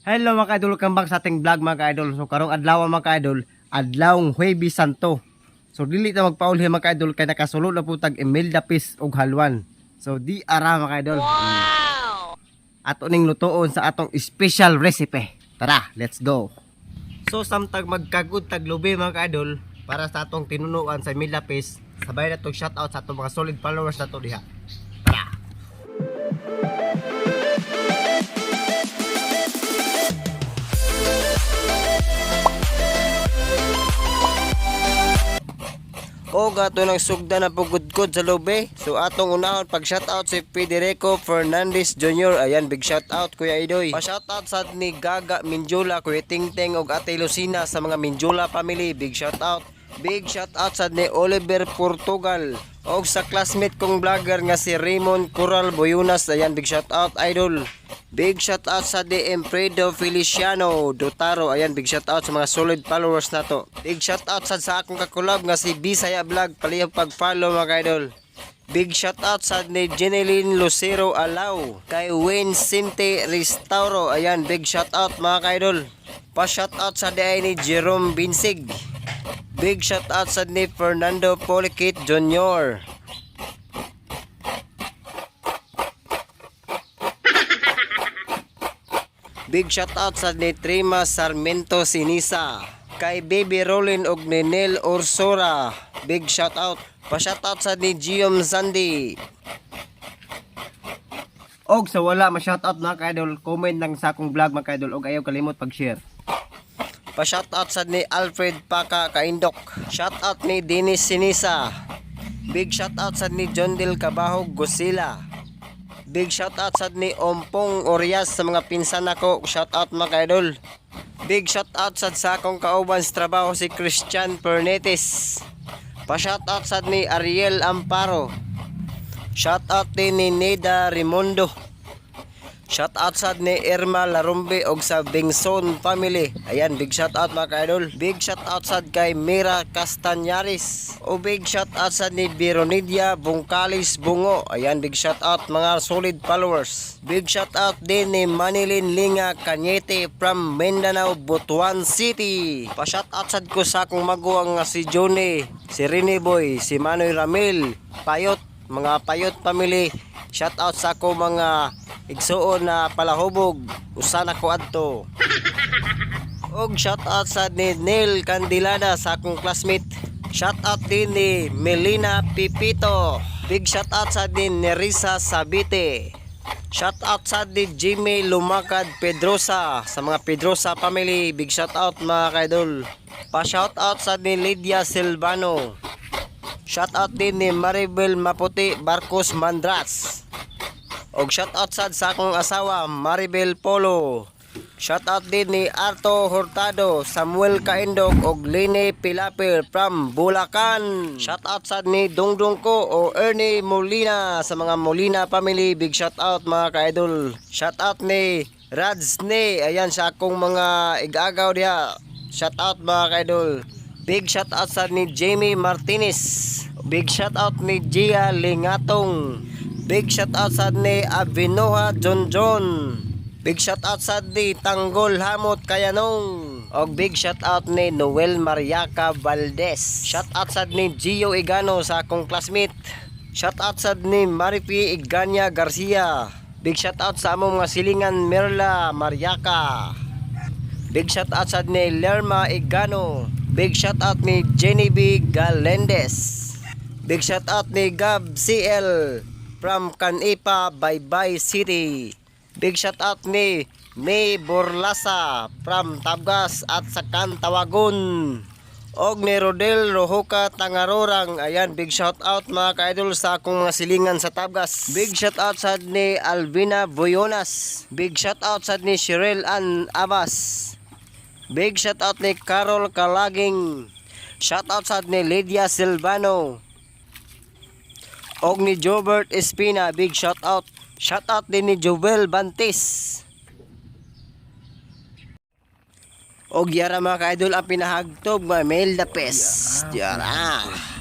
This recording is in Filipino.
Hello mga ka-idol, welcome back sa ating vlog mga ka-idol. So karong adlaw mga ka-idol, adlawng Huwebes Santo. So dili ta magpauli mga ka-idol kay nakasulod na po tag Imelda Pis og halwan. So di ara mga ka-idol. Wow! Ato ning lutoon sa atong special recipe. Tara, let's go. So samtag magkagud tag lubi mga ka-idol para sa atong tinunuan sa Imelda Pis. Sabay na tong shoutout sa atong mga solid followers nato diha. O gato ng sugda na pugudkod sa lobe. So atong unahon pag shoutout si Federico Fernandez Jr. Ayan big shoutout Kuya Idoy. Pa shoutout sa ni Gaga Minjula, Kuya Tingting ug Ate Lucina sa mga Minjula family. Big shoutout. Big shoutout sa ni Oliver Portugal og sa classmate kong vlogger nga si Raymond Coral Boyunas. Ayan big shoutout idol. Big shoutout sa di Empredo Feliciano Dotaro. Ayan, big shoutout sa mga solid followers nato. Big shoutout sa sa akong kakulab nga si Bisaya Vlog. Palihog pag-follow mga idol. Big shoutout sa ni Jeneline Lucero Alaw. Kay Wayne Sinte Restauro. Ayan, big shoutout mga idol. Pa shoutout sa di ni Jerome Binsig. Big shoutout sa ni Fernando Polikit Jr. Big shoutout sa ni Trima Sarmiento Sinisa. Kay Baby Rolin og ni Nel Orsora. Big shoutout. Pa-shoutout sa ni Giom Sandy. Og sa wala ma-shoutout mga ka-idol, comment lang sa akong vlog mga ka-idol og ayaw kalimot pag-share. Pa-shoutout sa ni Alfred Paka Kaindok. Shoutout ni Dennis Sinisa. Big shoutout sa ni John Del Cabahog Gosila. Big shoutout sa ni Ompong Orias sa mga pinsan nako. Shoutout mga ka-idol. Big shoutout sa sa akong kauban sa trabaho si Christian Pernetes. Pa-shoutout sa ni Ariel Amparo. Shoutout din ni Neda Rimondo. Shoutout sa ni Irma Larumbe og sa Bingson family. Ayan, big shoutout mga ka-idol. Big shoutout sa kay Mira Castañares. O big shoutout sa ni Bironidia Bungkalis Bungo. Ayan, big shoutout mga solid followers. Big shoutout din ni Manilin Linga Cañete from Mindanao, Butuan City. Pa-shoutout sad ko sa akong maguwang nga si Johnny, si Rene Boy, si Manoy Ramil, Payot, mga Payot family. Shoutout sa ako mga igsuon na palahubog usan ako adto og shoutout sa ni Neil Candilada sa akong classmate. Shoutout din ni Melina Pipito. Big shoutout sa ni Nerissa Sabite. Shoutout sa ni Jimmy Lumakad Pedrosa sa mga Pedrosa family. Big shoutout mga kaidol. Pa shoutout sa ni Lydia Silvano. Shoutout din ni Maribel Maputi Barcos Mandras Og shoutout sad sa akong asawa, Maribel Polo. Shoutout din ni Arto Hurtado, Samuel Kaindog og Lene Pilapil from Bulacan. Shoutout sad ni Dongdong ko o Ernie Molina sa mga Molina family. Big shoutout mga ka-idol. Shoutout ni Radsne, ayan sa akong mga igagaw diha. Shoutout mga ka-idol. Big shoutout sa ni Jamie Martinez. Big shoutout ni Gia Lingatong. Big shoutout sa ni Avinoha John John. Big shoutout sa ni Tanggol Hamot Kayanong. Og big shoutout ni Noel Mariaca Valdez. Shoutout sa ni Gio Igano sa akong classmate. Shoutout sa ni Maripi Iganya Garcia. Big shoutout sa among mga silingan Merla Mariaca. Big shoutout sa ni Lerma Igano. Big shoutout ni Jenny B. Galendez. Big shoutout ni Gab CL from Canipa, Baybay City. Big shoutout ni May Borlasa from Tabgas at Sakan Tawagon. Og ni Rodel Rohoka Tangarorang. Ayan, big shoutout mga ka-idol sa akong mga silingan sa Tabgas. Big shoutout sa ni Alvina Boyonas. Big shoutout sa ni Cheryl Ann Abas. Big shoutout ni Carol Kalaging. Shoutout sa ni Lydia Silvano. Og ni Jobert Espina, big shout out. Shout out din ni Jovel Bantis. Og yara mga ka-idol ang pinahagtog, Mamel da Pes. Yara.